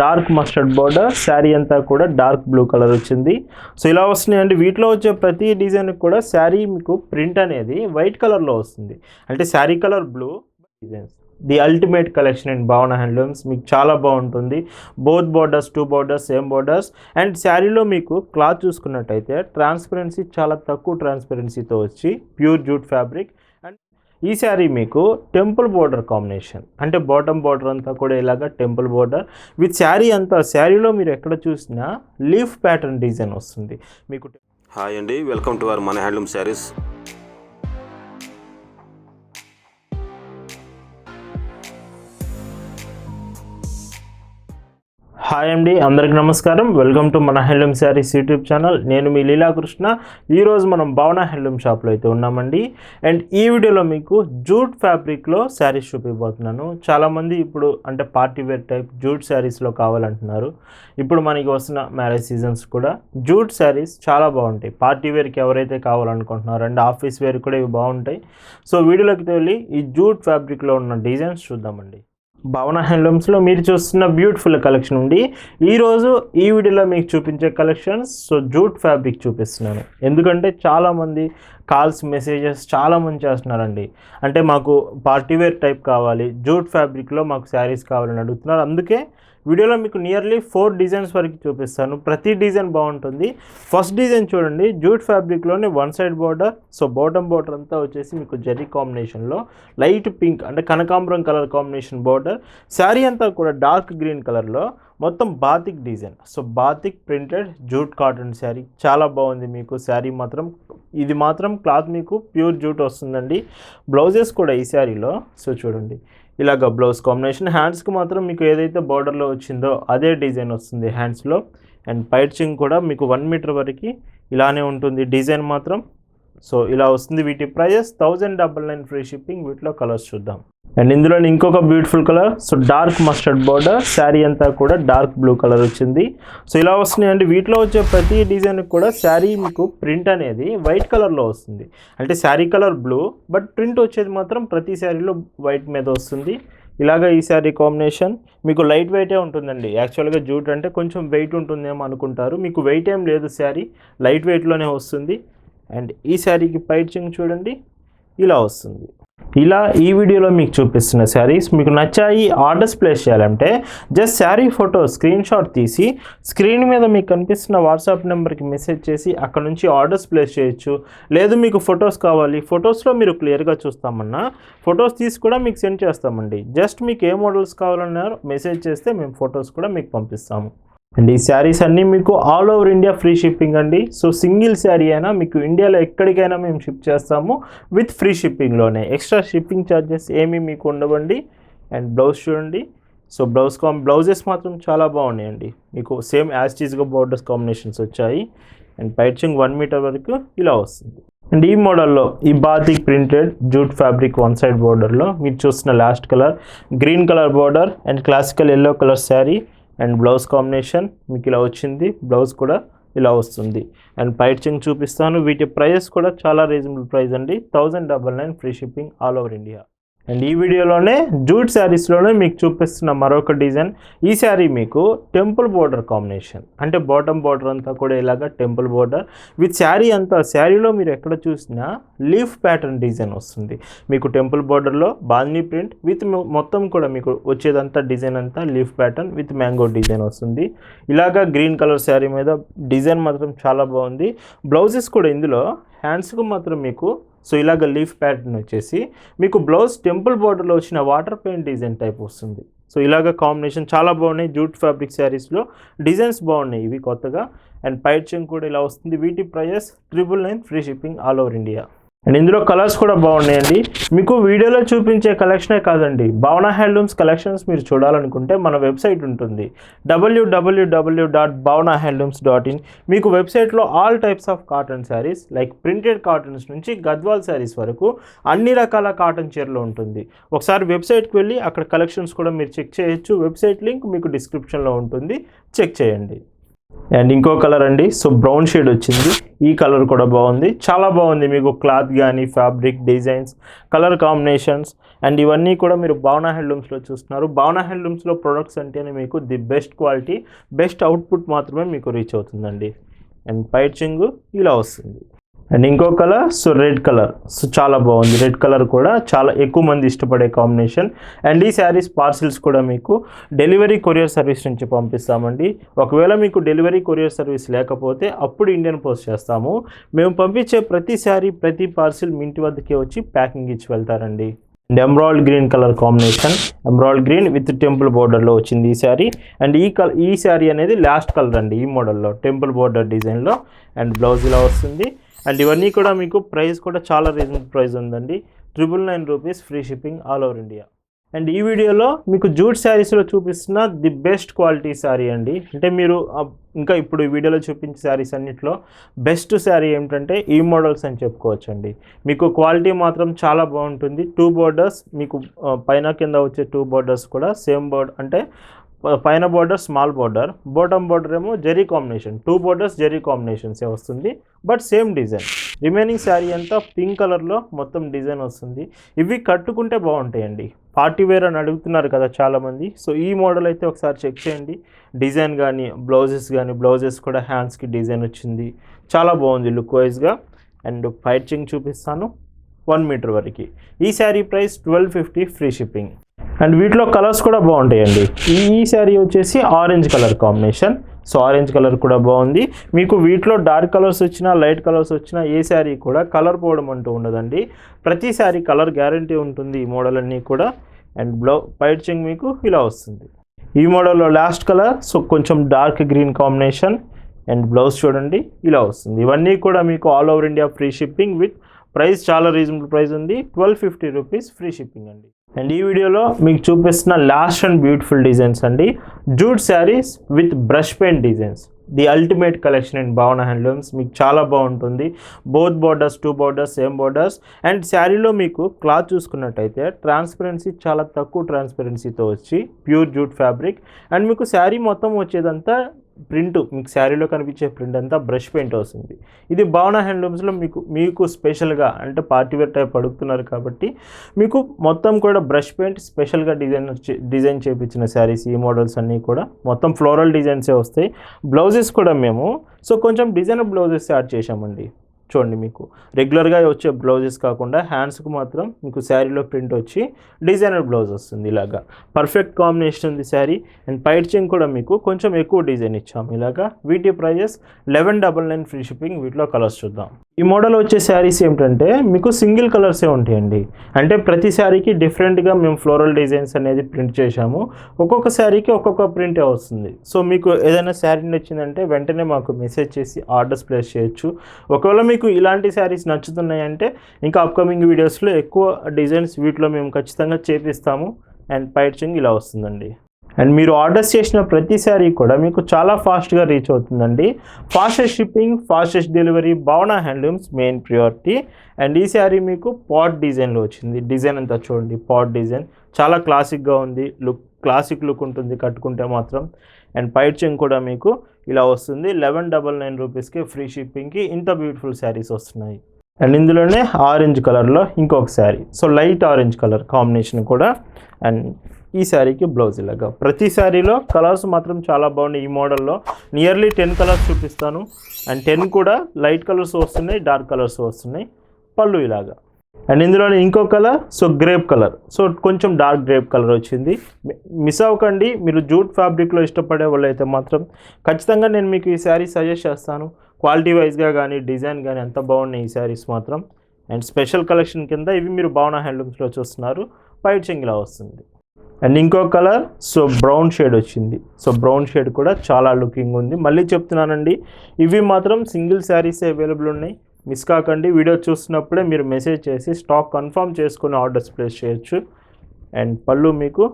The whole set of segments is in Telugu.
డార్క్ మస్టర్డ్ బోర్డర్ శారీ అంతా కూడా డార్క్ బ్లూ కలర్ వచ్చింది. సో ఇలా వస్తున్నాయండి వీటిలో వచ్చే ప్రతి డిజైన్కి కూడా శారీ మీకు ప్రింట్ అనేది వైట్ కలర్లో వస్తుంది. అంటే sari colour blue designs. The ultimate collection and Bhavana handlooms మీకు చాలా బాగుంటుంది. Both borders two borders same borders. And శారీలో మీకు క్లాత్ చూసుకున్నట్టయితే ట్రాన్స్పరెన్సీ చాలా తక్కువ ట్రాన్స్పరెన్సీతో వచ్చి ప్యూర్ జూట్ ఫ్యాబ్రిక్ ఈ శారీ మీకు టెంపుల్ బోర్డర్ కాంబినేషన్. అంటే బాటమ్ బోర్డర్ అంతా కూడా ఇలాగా టెంపుల్ బోర్డర్. విత్ శారీ అంతా శారీలో మీరు ఎక్కడ చూసినా లీఫ్ ప్యాటర్న్ డిజైన్ వస్తుంది. మీకు హాయ్ అండి వెల్కమ్ టు అవర్ మన హ్యాండ్లూమ్ శారీస్. హాయ్ అండి అందరికి నమస్కారం. వెల్కమ్ టు మన హ్యాండ్లూమ్ శారీస్ యూట్యూబ్ ఛానల్. నేను మీ లీలాకృష్ణ. ఈరోజు మనం భావన హ్యాండ్లూమ్ షాప్లో అయితే ఉన్నామండి. అండ్ ఈ వీడియోలో మీకు జూట్ ఫ్యాబ్రిక్లో శారీస్ చూపిపోతున్నాను చాలామంది ఇప్పుడు అంటే పార్టీ వేర్ టైప్ జూట్ శారీస్లో కావాలంటున్నారు. ఇప్పుడు మనకి వస్తున్న మ్యారేజ్ సీజన్స్ కూడా జూట్ శారీస్ చాలా బాగుంటాయి. పార్టీ వేర్కి ఎవరైతే కావాలనుకుంటున్నారో అండ్ ఆఫీస్ వేర్ కూడా ఇవి బాగుంటాయి. సో వీడియోలోకి వెళ్ళి ఈ జూట్ ఫ్యాబ్రిక్లో ఉన్న డిజైన్స్ చూద్దామండి. భవన హ్యాండ్లూమ్స్లో మీరు చూస్తున్న బ్యూటిఫుల్ కలెక్షన్ ఉంది ఈరోజు ఈ వీడియోలో మీకు చూపించే కలెక్షన్స్ సో జూట్ ఫ్యాబ్రిక్ చూపిస్తున్నాను. ఎందుకంటే చాలామంది కాల్స్ మెసేజెస్ చాలామంది చేస్తున్నారండి. అంటే మాకు పార్టీ వేర్ టైప్ కావాలి జూట్ ఫ్యాబ్రిక్లో మాకు శారీస్ కావాలని అడుగుతున్నారు. అందుకే వీడియోలో మీకు నియర్లీ ఫోర్ డిజైన్స్ వరకు చూపిస్తాను. ప్రతి డిజైన్ బాగుంటుంది. ఫస్ట్ డిజైన్ చూడండి. Jute ఫ్యాబ్రిక్లోనే one side border so bottom border అంతా వచ్చేసి మీకు జరీ కాంబినేషన్లో. లైట్ పింక్ అంటే కనకాంబరం కలర్ కాంబినేషన్ బార్డర్. శారీ అంతా కూడా డార్క్ గ్రీన్ కలర్లో. మొత్తం batik design. So batik printed jute cotton sari. చాలా బాగుంది మీకు. శారీ మాత్రం ఇది మాత్రం క్లాత్ మీకు ప్యూర్ జూట్ వస్తుందండి. బ్లౌజెస్ కూడా ఈ శారీలో. సో చూడండి. ఇలాగ బ్లౌజ్ కాంబినేషన్. హ్యాండ్స్కి మాత్రం మీకు ఏదైతే బార్డర్లో వచ్చిందో అదే డిజైన్ వస్తుంది హ్యాండ్స్లో. అండ్ పైర్చింగ్ కూడా మీకు వన్ మీటర్ వరకు ఇలానే ఉంటుంది డిజైన్ మాత్రం. సో ఇలా వస్తుంది వీటి prizes thousand double nine free shipping. వీటిలో కలర్స్ చూద్దాం. అండ్ ఇందులో ఇంకొక beautiful colour so dark mustard border sari అంతా కూడా డార్క్ బ్లూ కలర్ వచ్చింది. సో ఇలా వస్తున్నాయండి వీటిలో వచ్చే ప్రతి డిజైన్కి కూడా శారీ మీకు ప్రింట్ అనేది వైట్ కలర్లో వస్తుంది. అంటే sari colour blue but print వచ్చేది మాత్రం ప్రతి శారీలో వైట్ మీద వస్తుంది. ఇలాగ ఈ శారీ కాంబినేషన్ మీకు లైట్ వెయిటే ఉంటుందండి. యాక్చువల్గా జూట్ అంటే కొంచెం వెయిట్ ఉంటుందేమో అనుకుంటారు. మీకు వెయిట్ ఏం లేదు శారీ లైట్ వెయిట్లోనే వస్తుంది. అండ్ ఈ శారీకి పైచింగ్ చూడండి. ఇలా వస్తుంది. ఇలా ఈ వీడియోలో మీకు చూపిస్తున్న శారీస్ మీకు నచ్చాయి ఆర్డర్స్ ప్లేస్ చేయాలంటే just sari photo screen shot తీసి స్క్రీన్ మీద మీకు కనిపిస్తున్న వాట్సాప్ నెంబర్కి మెసేజ్ చేసి అక్కడ నుంచి ఆర్డర్స్ ప్లేస్ చేయొచ్చు. లేదు మీకు ఫొటోస్ కావాలి ఫొటోస్లో మీరు క్లియర్గా చూస్తామన్నా ఫొటోస్ తీసి కూడా మీకు సెండ్ చేస్తామండి. జస్ట్ మీకు ఏ మోడల్స్ కావాలన్నారో మెసేజ్ చేస్తే మేము ఫొటోస్ కూడా మీకు పంపిస్తాము. అండ్ ఈ శారీస్ అన్నీ మీకు all over India free shipping అండి. సో సింగిల్ శారీ అయినా మీకు ఇండియాలో ఎక్కడికైనా మేము షిప్ చేస్తాము. విత్ ఫ్రీ షిప్పింగ్లోనే. ఎక్స్ట్రా షిప్పింగ్ ఛార్జెస్ ఏమీ మీకు ఉండవండి. అండ్ బ్లౌజ్ చూడండి. సో బ్లౌజ్ కాం బ్లౌజెస్ మాత్రం చాలా బాగున్నాయండి. మీకు సేమ్ యాస్టీస్గా బోర్డర్స్ కాంబినేషన్స్ వచ్చాయి. అండ్ పైచింగ్ వన్ మీటర్ వరకు ఇలా వస్తుంది. అండ్ ఈ మోడల్లో ఈ batik printed jute fabric one side బోర్డర్లో మీరు చూస్తున్న last colour green colour border and classical yellow colour sari. And blouse combination మీకు ఇలా వచ్చింది. బ్లౌజ్ కూడా ఇలా వస్తుంది. అండ్ పైచింగ్ చూపిస్తాను. వీటి ప్రైజెస్ కూడా చాలా రీజనబుల్ ప్రైస్ అండి. Thousand double nine free shipping all over India. And ఈ వీడియోలోనే జూట్ శారీస్లోనే మీకు చూపిస్తున్న మరొక డిజైన్. ఈ శారీ మీకు టెంపుల్ బోర్డర్ కాంబినేషన్. అంటే బాటమ్ బోర్డర్ అంతా కూడా ఇలాగా టెంపుల్ బోర్డర్. విత్ శారీ అంతా శారీలో మీరు ఎక్కడ చూసినా లీఫ్ ప్యాటర్న్ డిజైన్ వస్తుంది. మీకు టెంపుల్ బోర్డర్లో బాల్నీ ప్రింట్ విత్ మొత్తం కూడా మీకు వచ్చేదంతా డిజైన్ అంతా leaf pattern with mango design వస్తుంది. ఇలాగా గ్రీన్ కలర్ శారీ మీద డిజైన్ మాత్రం చాలా బాగుంది. బ్లౌజెస్ కూడా ఇందులో హ్యాండ్స్కు మాత్రం మీకు సో ఇలాగ లీఫ్ ప్యాటర్న్ వచ్చేసి మీకు బ్లౌజ్ టెంపుల్ బార్డర్లో వచ్చిన వాటర్ పెయింట్ డిజైన్ టైప్ వస్తుంది. సో ఇలాగ కాంబినేషన్ చాలా బాగున్నాయి. జూట్ ఫ్యాబ్రిక్ శారీస్లో డిజైన్స్ బాగున్నాయి ఇవి కొత్తగా. అండ్ పైచింగ్ కూడా ఇలా వస్తుంది. వీటి prizes triple nine free shipping all over India. And ఇందులో కలర్స్ కూడా బాగున్నాయండి. మీకు వీడియోలో చూపించే కలెక్షనే కాదండి. భావన హ్యాండ్లూమ్స్ కలెక్షన్స్ మీరు చూడాలనుకుంటే మన వెబ్సైట్ ఉంటుంది. W W W dot Bhavana handlooms dot in. మీకు వెబ్సైట్లో all types of cotton sarees like printed cottons నుంచి గద్వాల్ శారీస్ వరకు అన్ని రకాల కాటన్ చీరలు ఉంటుంది. ఒకసారి వెబ్సైట్కి వెళ్ళి అక్కడ కలెక్షన్స్ కూడా మీరు చెక్ చేయొచ్చు. వెబ్సైట్ లింక్ మీకు డిస్క్రిప్షన్లో ఉంటుంది. చెక్ చేయండి. అండ్ ఇంకో కలర్ అండి. సో బ్రౌన్ షేడ్ వచ్చింది. ఈ కలర్ కూడా బాగుంది. చాలా బాగుంది మీకు క్లాత్ కానీ fabric designs colour combinations. And ఇవన్నీ కూడా మీరు భావన హ్యాండ్లూమ్స్లో చూస్తున్నారు. భావన హ్యాండ్లూమ్స్లో ప్రొడక్ట్స్ అంటేనే మీకు the best quality best output మాత్రమే మీకు రీచ్ అవుతుందండి. అండ్ పైచింగ్ ఇలా వస్తుంది. అండ్ ఇంకో colour so red colour. So చాలా బాగుంది. రెడ్ కలర్ కూడా చాలా ఎక్కువ మంది ఇష్టపడే కాంబినేషన్. అండ్ ఈ శారీస్ పార్సిల్స్ కూడా మీకు డెలివరీ కొరియర్ సర్వీస్ నుంచి పంపిస్తామండి. ఒకవేళ మీకు డెలివరీ కొరియర్ సర్వీస్ లేకపోతే అప్పుడు ఇండియన్ పోస్ట్ చేస్తాము. మేము పంపించే ప్రతి శారీ ప్రతి పార్సిల్ మీ ఇంటి వద్దకే వచ్చి ప్యాకింగ్ ఇచ్చి వెళ్తారండి. And emerald green colour combination. Emerald green with temple బోర్డర్లో వచ్చింది ఈ శారీ. అండ్ ఈ కలర్ ఈ శారీ అనేది లాస్ట్ కలర్ అండి ఈ మోడల్లో టెంపుల్ బోర్డర్ డిజైన్లో. అండ్ బ్లౌజ్ ఇలా వస్తుంది. అండ్ ఇవన్నీ కూడా మీకు ప్రైస్ కూడా చాలా రీజనబుల్ ప్రైస్ ఉందండి. Triple nine rupees free shipping all over India. And ఈ వీడియోలో మీకు జూట్ శారీస్లో చూపిస్తున్న ది బెస్ట్ క్వాలిటీ శారీ అండి. అంటే మీరు ఇంకా ఇప్పుడు ఈ వీడియోలో చూపించే శారీస్ అన్నింటిలో బెస్ట్ శారీ ఏమిటంటే ఈ మోడల్స్ అని చెప్పుకోవచ్చు అండి మీకు క్వాలిటీ మాత్రం చాలా బాగుంటుంది. టూ బోర్డర్స్ మీకు పైన కింద వచ్చే టూ బోర్డర్స్ కూడా సేమ్ బోర్డ్ అంటే పైన border small border bottom border ఏమో zari combination two borders zari కాంబినేషన్సే వస్తుంది. But same design remaining sari అంతా పింక్ కలర్లో మొత్తం డిజైన్ వస్తుంది. ఇవి కట్టుకుంటే బాగుంటాయండి. పార్టీ వేర్ అని అడుగుతున్నారు కదా చాలామంది. సో ఈ మోడల్ అయితే ఒకసారి చెక్ చేయండి. డిజైన్ కానీ బ్లౌజెస్ కానీ బ్లౌజెస్ కూడా హ్యాండ్స్కి డిజైన్ వచ్చింది. చాలా బాగుంది లుక్ వైజ్గా అండ్ పైచింగ్ చూపిస్తాను. వన్ మీటర్ వరకు. ఈ sari price twelve fifty free shipping and వీటిలో కలర్స్ కూడా బాగుంటాయండి. ఈ శారీ వచ్చేసి orange colour combination. So orange colour కూడా బాగుంది. మీకు వీటిలో డార్క్ కలర్స్ వచ్చినా లైట్ కలర్స్ వచ్చినా ఏ శారీ కూడా కలర్ పోవడం అంటూ ఉండదండి. ప్రతి శారీ కలర్ గ్యారంటీ ఉంటుంది ఈ మోడల్ అన్నీ కూడా. అండ్ బ్లౌ పైచింగ్ మీకు ఇలా వస్తుంది. ఈ మోడల్లో లాస్ట్ కలర్ సో కొంచెం dark green combination. And blouse చూడండి ఇలా వస్తుంది. ఇవన్నీ కూడా మీకు all over India free shipping with price చాలా రీజనబుల్ ప్రైస్ ఉంది. Twelve fifty rupees free shipping అండి. అండ్ ఈ వీడియోలో మీకు చూపిస్తున్న లాస్ట్ అండ్ బ్యూటిఫుల్ డిజైన్స్ అండి. Jute sarees with brush paint designs. The ultimate collection in Bhavana handlooms. మీకు చాలా బాగుంటుంది. Both borders two borders same borders. And శారీలో మీకు క్లాత్ చూసుకున్నట్టయితే ట్రాన్స్పరెన్సీ చాలా తక్కువ ట్రాన్స్పరెన్సీతో వచ్చి ప్యూర్ జూట్ ఫ్యాబ్రిక్ అండ్ మీకు శారీ మొత్తం వచ్చేదంతా ప్రింట్ మీకు శారీలో కనిపించే ప్రింట్ అంతా బ్రష్ పెయింట్ వస్తుంది. ఇది భావన హ్యాండ్లూమ్స్లో మీకు మీకు స్పెషల్గా అంటే పార్టీ వేర్ టైప్ అడుగుతున్నారు కాబట్టి మీకు మొత్తం కూడా బ్రష్ పెయింట్ స్పెషల్గా డిజైన్ వచ్చి డిజైన్ చేయించిన శారీస్ ఈ మోడల్స్ అన్నీ కూడా మొత్తం ఫ్లోరల్ డిజైన్సే వస్తాయి. బ్లౌజెస్ కూడా మేము సో కొంచెం డిజైనర్ బ్లౌజెస్ యాడ్ చేసామండి చూడండి మీకు. రెగ్యులర్గా వచ్చే బ్లౌజెస్ కాకుండా హ్యాండ్స్కి మాత్రం మీకు శారీలో ప్రింట్ వచ్చి డిజైనర్ బ్లౌజ్ వస్తుంది ఇలాగా. పర్ఫెక్ట్ కాంబినేషన్ ఉంది శారీ. అండ్ పైట్ చెంగ్ కూడా మీకు కొంచెం ఎక్కువ డిజైన్ ఇచ్చాము ఇలాగా. వీటి prizes eleven double nine free shipping వీటిలో కలర్స్ చూద్దాం. ఈ మోడల్ వచ్చే శారీస్ ఏమిటంటే మీకు సింగిల్ కలర్సే ఉంటాయండి. అంటే ప్రతి శారీకి డిఫరెంట్గా మేము ఫ్లోరల్ డిజైన్స్ అనేది ప్రింట్ చేశాము. ఒక్కొక్క శారీకి ఒక్కొక్క ప్రింటే వస్తుంది. సో మీకు ఏదైనా శారీ నచ్చిందంటే వెంటనే మాకు మెసేజ్ చేసి ఆర్డర్స్ ప్లేస్ చేయొచ్చు. ఒకవేళ మీకు ఇలాంటి శారీస్ నచ్చుతున్నాయంటే ఇంకా అప్కమింగ్ వీడియోస్లో ఎక్కువ డిజైన్స్ వీటిలో మేము ఖచ్చితంగా చేపిస్తాము. అండ్ పైచింగ్ ఇలా వస్తుందండి. అండ్ మీరు ఆర్డర్స్ చేసిన ప్రతి కూడా మీకు చాలా ఫాస్ట్గా రీచ్ అవుతుందండి. Fastest shipping fastest delivery Bhavana handlooms main priority and ఈ శారీ మీకు పాట్ డిజైన్లో వచ్చింది. డిజైన్ అంతా చూడండి. పాట్ డిజైన్ చాలా క్లాసిక్గా ఉంది. లుక్ క్లాసిక్ లుక్ ఉంటుంది. కట్టుకుంటే మాత్రం. అండ్ పైచింగ్ కూడా మీకు ఇలా వస్తుంది. లెవెన్ డబల్ నైన్ రూపీస్కి ఫ్రీ షిప్పింగ్కి ఇంత బ్యూటిఫుల్ శారీస్ వస్తున్నాయి. అండ్ ఇందులోనే ఆరెంజ్ కలర్లో ఇంకొక sari. So light orange colour combination కూడా. అండ్ ఈ శారీకి బ్లౌజ్ ఇలాగా. ప్రతి శారీలో కలర్స్ మాత్రం చాలా బాగున్నాయి ఈ మోడల్లో నియర్లీ టెన్ కలర్స్ చూపిస్తాను. అండ్ టెన్ కూడా లైట్ కలర్స్ వస్తున్నాయి డార్క్ కలర్స్ వస్తున్నాయి. పళ్ళు ఇలాగా. అండ్ ఇందులోనే ఇంకో colour so grape colour so కొంచెం డార్క్ గ్రేప్ కలర్ వచ్చింది. మిస్ అవ్వకండి. మీరు జూట్ ఫ్యాబ్రిక్లో ఇష్టపడే వాళ్ళు అయితే మాత్రం ఖచ్చితంగా నేను మీకు ఈ శారీ సజెస్ట్ చేస్తాను. క్వాలిటీ వైజ్గా కానీ డిజైన్ కానీ ఎంత బాగున్నాయి ఈ శారీస్ మాత్రం. అండ్ స్పెషల్ కలెక్షన్ కింద ఇవి మీరు భావన హ్యాండ్లూమ్స్లో చూస్తున్నారు. పైట్ చెంగిలా వస్తుంది. అండ్ ఇంకో కలర్ సో బ్రౌన్ షేడ్ వచ్చింది. సో బ్రౌన్ షేడ్ కూడా చాలా లుకింగ్ ఉంది. మళ్ళీ చెప్తున్నానండి ఇవి మాత్రం సింగిల్ శారీస్ అవైలబుల్ ఉన్నాయి? మిస్ కాకండి వీడియో చూస్తున్నప్పుడే మీరు మెసేజ్ చేసి స్టాక్ కన్ఫర్మ్ చేసుకుని ఆర్డర్స్ ప్లేస్ చేయొచ్చు. అండ్ పళ్ళు మీకు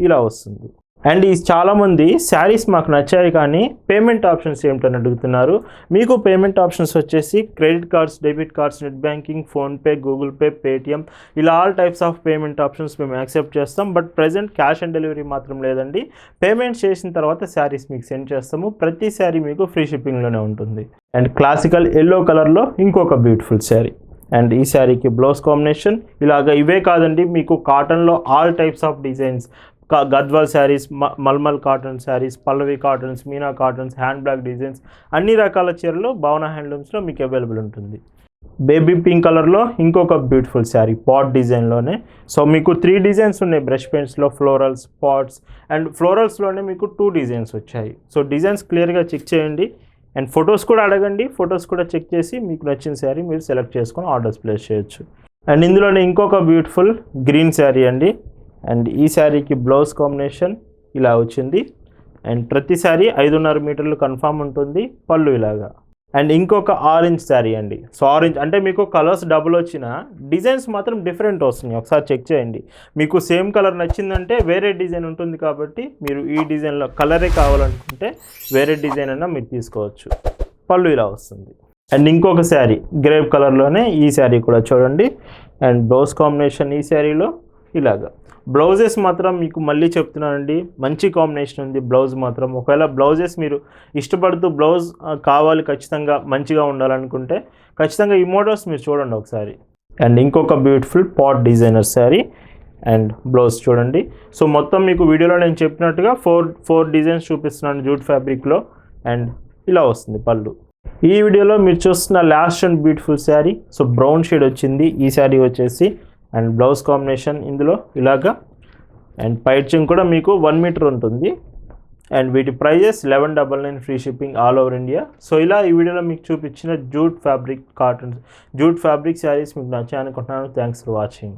ఇలా వస్తుంది. అండ్ ఈ చాలామంది శారీస్ మాకు నచ్చాయి కానీ పేమెంట్ ఆప్షన్స్ ఏమిటని అడుగుతున్నారు. మీకు పేమెంట్ ఆప్షన్స్ వచ్చేసి credit cards debit cards net banking PhonePe Google Pay Paytm ఇలా all types of payment options మేము యాక్సెప్ట్ చేస్తాం. But present cash on delivery మాత్రం లేదండి. పేమెంట్ చేసిన తర్వాత శారీస్ మీకు సెండ్ చేస్తాము. ప్రతి శారీ మీకు ఫ్రీ షిప్పింగ్లోనే ఉంటుంది. అండ్ క్లాసికల్ ఎల్లో కలర్లో ఇంకొక బ్యూటిఫుల్ శారీ. అండ్ ఈ శారీకి బ్లౌజ్ కాంబినేషన్ ఇలాగ ఇవే కాదండి. మీకు కాటన్లో all types of designs Gadwal sarees malmal cotton sarees Pallavi cottons Meena cottons hand bag designs అన్ని రకాల చీరలు భవన హ్యాండ్లూమ్స్లో మీకు అవైలబుల్ ఉంటుంది. బేబీ పింక్ కలర్లో ఇంకొక బ్యూటిఫుల్ శారీ పాట్ డిజైన్లోనే. సో మీకు త్రీ డిజైన్స్ ఉన్నాయి బ్రష్ పెయింట్స్లో ఫ్లోరల్స్ పాట్స్ అండ్ ఫ్లోరల్స్లోనే మీకు టూ డిజైన్స్ వచ్చాయి. సో డిజైన్స్ క్లియర్గా చెక్ చేయండి అండ్ ఫొటోస్ కూడా అడగండి. ఫొటోస్ కూడా చెక్ చేసి మీకు నచ్చిన శారీ మీరు సెలెక్ట్ చేసుకొని ఆర్డర్స్ ప్లేస్ చేయొచ్చు. అండ్ ఇందులోనే ఇంకొక బ్యూటిఫుల్ గ్రీన్ శారీ అండి. అండ్ ఈ శారీకి బ్లౌజ్ కాంబినేషన్ ఇలా వచ్చింది. అండ్ ప్రతి శారీ ఐదున్నర మీటర్లు కన్ఫామ్ ఉంటుంది పళ్ళు ఇలాగా. అండ్ ఇంకొక ఆరెంజ్ శారీ అండి. సో ఆరెంజ్ అంటే మీకు కలర్స్ డబుల్ వచ్చిన డిజైన్స్ మాత్రం డిఫరెంట్ వస్తున్నాయి. ఒకసారి చెక్ చేయండి. మీకు సేమ్ కలర్ నచ్చిందంటే వేరే డిజైన్ ఉంటుంది కాబట్టి మీరు ఈ డిజైన్లో కలరే కావాలనుకుంటే వేరే డిజైన్ అయినా మీరు తీసుకోవచ్చు. పళ్ళు ఇలా వస్తుంది. అండ్ ఇంకొక శారీ గ్రేప్ కలర్లోనే ఈ శారీ కూడా చూడండి. అండ్ బ్లౌజ్ కాంబినేషన్ ఈ శారీలో ఇలాగా. బ్లౌజెస్ మాత్రం మీకు మళ్ళీ చెప్తున్నానండి. మంచి కాంబినేషన్ ఉంది బ్లౌజ్ మాత్రం. ఒకవేళ బ్లౌజెస్ మీరు ఇష్టపడుతూ బ్లౌజ్ కావాలి ఖచ్చితంగా మంచిగా ఉండాలనుకుంటే ఖచ్చితంగా ఈ మోడల్స్ మీరు చూడండి ఒకసారి. అండ్ ఇంకొక beautiful pot designer sari and blouse చూడండి. సో మొత్తం మీకు వీడియోలో నేను చెప్పినట్టుగా ఫోర్ ఫోర్ డిజైన్స్ చూపిస్తున్నాను జూట్ ఫ్యాబ్రిక్లో అండ్ ఇలా వస్తుంది పళ్ళు. ఈ వీడియోలో మీరు చూస్తున్న last and beautiful sari so brown shade వచ్చింది. ఈ శారీ వచ్చేసి అండ్ బ్లౌజ్ కాంబినేషన్ ఇందులో ఇలాగా. అండ్ పైచింగ్ కూడా మీకు వన్ మీటర్ ఉంటుంది. అండ్ వీటి prizes eleven double nine free shipping all over India. So ఇలా ఈ వీడియోలో మీకు చూపించిన jute fabric cottons jute fabric sarees మీకు నచ్చాయనుకుంటున్నాను. Thanks for watching